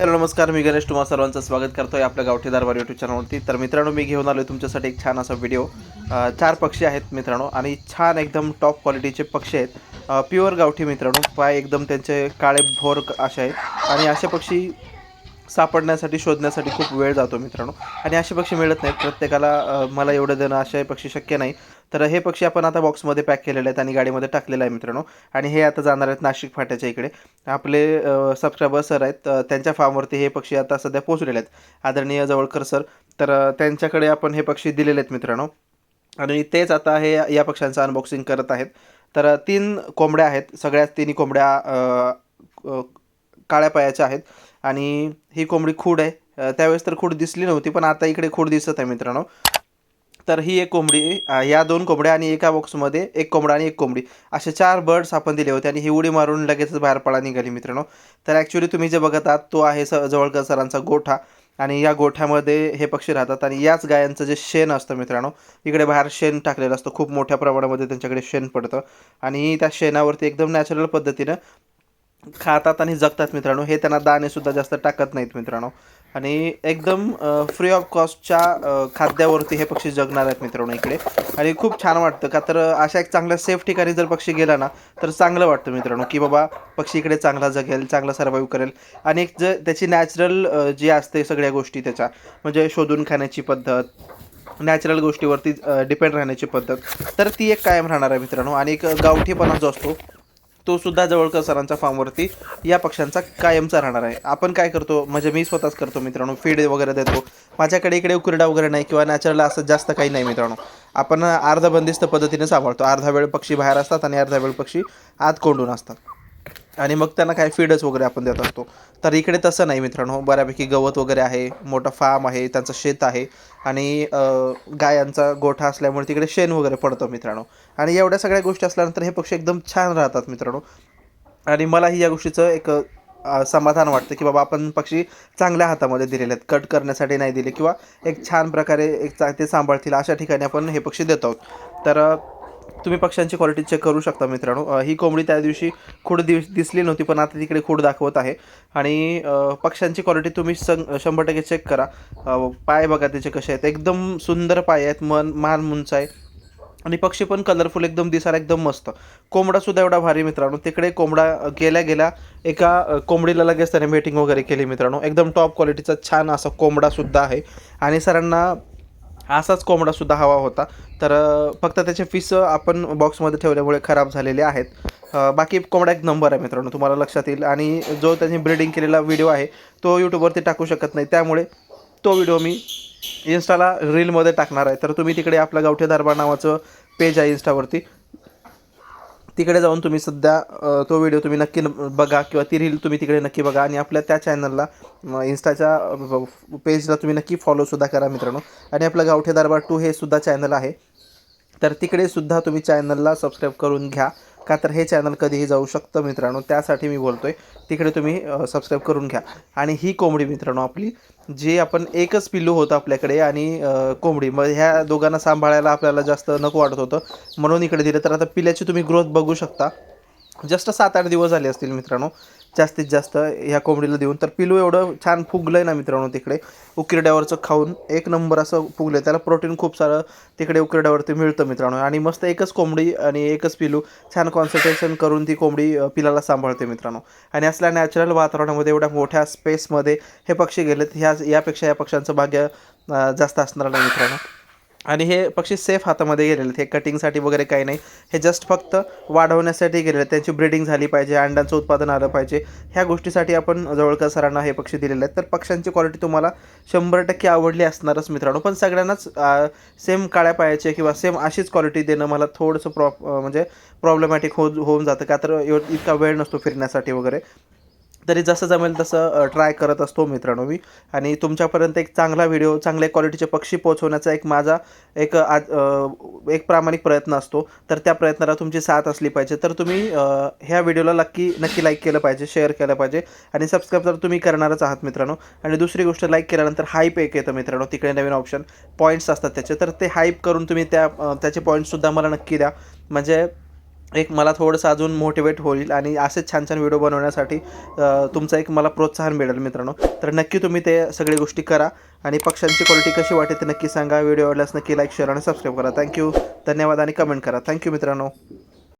Hello नमस्कार मी गणेश तुम्हा सर्वांचं स्वागत करतो आहे आपल्या गावठी दरबार यूट्यूब चॅनलवरती तर मित्रांनो मी घेऊन आलो तुमच्यासाठी एक छान असा व्हिडिओ चार पक्षी आहेत मित्रांनो आणि छान एकदम टॉप क्वालिटीचे पक्षी आहेत. प्युअर गावठी मित्रांनो पाय एकदम त्यांचे काळे भोर असे आहेत. आणि असे पक्षी सापडण्यासाठी शोधण्यासाठी खूप वेळ जातो मित्रांनो. आणि असे पक्षी मिळत नाहीत. प्रत्येकाला मला एवढं देणं असे पक्षी शक्य नाही. तर हे पक्षी आपण आता बॉक्समध्ये पॅक केलेले आहेत आणि गाडीमध्ये टाकलेलं आहे मित्रांनो. आणि हे आता जाणार आहेत नाशिक फाट्याच्या इकडे. आपले सबस्क्रायबर सर आहेत. त्यांच्या फार्मवरती हे पक्षी आता सध्या पोचलेले आहेत. आदरणीय जवळकर सर तर त्यांच्याकडे आपण हे पक्षी दिलेले आहेत मित्रांनो. आणि तेच आता हे या पक्ष्यांचं अनबॉक्सिंग करत आहेत. तर तीन कोंबड्या आहेत. सगळ्यात तिन्ही कोंबड्या काळ्या पायाच्या आहेत. आणि ही कोंबडी खूड आहे. त्यावेळेस तर खूड दिसली नव्हती पण आता इकडे खूड दिसत आहे मित्रांनो. तर ही एक कोंबडी या दोन कोंबड्या आणि एका बॉक्समध्ये एक कोंबडा आणि एक कोंबडी. असे चार बर्ड्स आपण दिले होते आणि ही उडी मारून लगेचच बाहेर पळा निघाली मित्रांनो. तर ॲक्च्युली तुम्ही जे बघत आहात तो आहे स जवळकर सरांचा गोठा. आणि या गोठ्यामध्ये हे पक्षी राहतात आणि याच गायांचं जे शेण असतं मित्रांनो इकडे बाहेर शेण टाकलेलं असतं. खूप मोठ्या प्रमाणामध्ये त्यांच्याकडे शेण पडतं. आणि त्या शेणावरती एकदम नॅचरल पद्धतीनं खातात आणि जगतात मित्रांनो. हे त्यांना दाणेसुद्धा जास्त टाकत नाहीत मित्रांनो. आणि एकदम फ्री ऑफ कॉस्टच्या खाद्यावरती हे पक्षी जगणार आहेत मित्रांनो इकडे. आणि खूप छान वाटतं का तर अशा एक चांगल्या सेफ ठिकाणी जर पक्षी गेला ना तर चांगलं वाटतं मित्रांनो की बाबा पक्षी इकडे चांगला जगेल चांगला सर्वाईव्ह करेल. आणि एक ज त्याची नॅचरल जी असते सगळ्या गोष्टी त्याच्या म्हणजे शोधून खाण्याची पद्धत नॅचरल गोष्टीवरती डिपेंड राहण्याची पद्धत तर ती एक कायम राहणार आहे मित्रांनो. आणि एक गावठीपणा जो असतो तो सुद्धा जवळकर सरांच्या फॉर्मवरती या पक्ष्यांचा कायमचा राहणार आहे. आपण काय करतो? म्हणजे मी स्वतःच करतो मित्रांनो. फीड वगैरे देतो. माझ्याकडे इकडे उकिरडा वगैरे नाही किंवा नॅचरल असं जास्त काही नाही मित्रांनो. आपण अर्धा बंदिस्त पद्धतीने सांभाळतो. अर्धा वेळ पक्षी बाहेर असतात आणि अर्धा वेळ पक्षी आत कोंडून असतात. आणि मग त्यांना काय फीडच वगैरे आपण देत असतो. तर इकडे तसं नाही मित्रांनो. बऱ्यापैकी गवत वगैरे आहे मोठा फार्म आहे त्यांचं शेत आहे आणि गायांचा गोठा असल्यामुळे तिकडे शेण वगैरे पडतं मित्रांनो. आणि एवढ्या सगळ्या गोष्टी असल्यानंतर हे पक्षी एकदम छान राहतात मित्रांनो. आणि मलाही या गोष्टीचं एक समाधान वाटतं की बाबा आपण पक्षी चांगल्या हातामध्ये दिलेले आहेत. कट करण्यासाठी नाही दिले किंवा एक छान प्रकारे एक चा ते सांभाळतील अशा ठिकाणी आपण हे पक्षी देत आहोत. तर तुम्ही पक्ष्यांची क्वालिटी चेक करू शकता मित्रांनो. ही कोंबडी त्या दिवशी खूड दिस दिसली नव्हती पण आता तिकडे खूड दाखवत आहे. आणि पक्ष्यांची क्वालिटी तुम्ही सं शंभर टक्के चेक करा. पाय बघा त्याचे कसे आहेत. एकदम सुंदर पाय आहेत मन मान उंच आहे. आणि पक्षी पण कलरफुल एकदम दिसायला एकदम मस्त. कोंबडासुद्धा एवढा भारी मित्रांनो. तिकडे कोंबडा गेल्या गेल्या एका कोंबडीला लगेच त्याने मीटिंग वगैरे केली मित्रांनो. एकदम टॉप क्वालिटीचा छान असा कोंबडासुद्धा आहे. आणि सरांना असाच कोंबडा सुद्धा हवा होता. तर फक्त त्याचे फिस आपण बॉक्समध्ये ठेवल्यामुळे खराब झालेले आहेत. बाकी कोंबडा एक नंबर आहे मित्रांनो तुम्हाला लक्षात येईल. आणि जो त्यांनी ब्रीडिंग केलेला व्हिडिओ आहे तो यूट्यूबवरती टाकू शकत नाही. त्यामुळे तो व्हिडिओ मी इन्स्टाला रीलमध्ये टाकणार आहे. तर तुम्ही तिकडे आपलं गावठे दरबार नावाचं पेज आहे इन्स्टावरती तिकडे जाऊन तुम्ही सध्या तो व्हिडिओ तुम्ही नक्की बघा किंवा ती रील तुम्ही तिकडे नक्की बघा आणि आपल्या त्या चॅनलला इन्स्टाच्या पेजला तुम्ही नक्की फॉलोसुद्धा करा मित्रांनो. आणि आपलं गावठे दरबार टू हे सुद्धा चॅनल आहे. तर तिकडे सुद्धा तुम्ही चॅनलला सबस्क्राईब करून घ्या. का तर हे चॅनल कधीही जाऊ शकतं मित्रांनो त्यासाठी मी बोलतोय. तिकडे तुम्ही सबस्क्राईब करून घ्या. आणि ही कोंबडी मित्रांनो आपली जी आपण एकच पिल्लू होतं आपल्याकडे आणि कोंबडी. मग ह्या दोघांना सांभाळायला आपल्याला जास्त नको वाटत होतं. म्हणून इकडे दिलं. तर आता पिल्याची तुम्ही ग्रोथ बघू शकता. जस्ट सात आठ दिवस झाले असतील मित्रांनो. जास्तीत जास्त ह्या कोंबडीला देऊन. तर पिलू एवढं छान फुगलं आहे ना मित्रांनो तिकडे. उकिरड्यावरचं खाऊन एक नंबर असं फुगलं त्याला प्रोटीन खूप सारं तिकडे उकिरड्यावरती मिळतं मित्रांनो. आणि मस्त एकच कोंबडी आणि एकच पिलू छान कॉन्सन्ट्रेशन करून ती कोंबडी पिलाला सांभाळते मित्रांनो. आणि असल्या नॅचरल वातावरणामध्ये एवढ्या मोठ्या स्पेसमध्ये हे पक्षी गेलेत. ह्या यापेक्षा या पक्ष्यांचं भाग्य जास्त असणार नाही मित्रांनो. आणि हे पक्षी सेफ हातामध्ये गेलेले आहेत. हे कटिंगसाठी वगैरे काही नाही. हे जस्ट फक्त वाढवण्यासाठी गेलेले आहेत. त्यांची ब्रीडिंग झाली पाहिजे अंड्यांचं उत्पादन आलं पाहिजे. ह्या गोष्टीसाठी आपण जवळकर सरांना हे पक्षी दिलेले आहेत. तर पक्ष्यांची क्वालिटी तुम्हाला शंभर टक्के आवडली असणारच मित्रांनो. पण सगळ्यांनाच सेम काळ्या पायाचे किंवा सेम अशीच क्वालिटी देणं मला थोडंसं प्रॉ म्हणजे प्रॉब्लेमॅटिक हो होऊन जातं. का तर इतका वेळ नसतो फिरण्यासाठी वगैरे. तरी जसं जमेल तसं ट्राय करत असतो मित्रांनो मी. आणि तुमच्यापर्यंत एक चांगला व्हिडिओ चांगल्या क्वालिटीचे पक्षी पोहोचवण्याचा एक माझा एक आज एक प्रामाणिक प्रयत्न असतो. तर त्या प्रयत्नाला तुमची साथ असली पाहिजे. तर तुम्ही ह्या व्हिडिओला नक्की नक्की लाईक केलं पाहिजे शेअर केलं पाहिजे. आणि सबस्क्राईब तर तुम्ही करणारच आहात मित्रांनो. आणि दुसरी गोष्ट लाईक केल्यानंतर हाईप एक येतं मित्रांनो. तिकडे नवीन ऑप्शन पॉईंट्स असतात त्याचे. तर ते हाईप करून तुम्ही त्या त्याचे पॉईंट्ससुद्धा मला नक्की द्या. म्हणजे एक मला थोडंसं अजून मोटिवेट होईल आणि असेच छान छान व्हिडिओ बनवण्यासाठी तुमचं एक मला प्रोत्साहन मिळेल मित्रांनो. तर नक्की तुम्ही ते सगळी गोष्टी करा आणि पक्ष्यांची क्वालिटी कशी वाटते ते नक्की सांगा. व्हिडिओ आवडल्यास नक्की लाईक शेअर आणि सबस्क्राईब करा. थँक्यू धन्यवाद आणि कमेंट करा. थँक्यू मित्रांनो.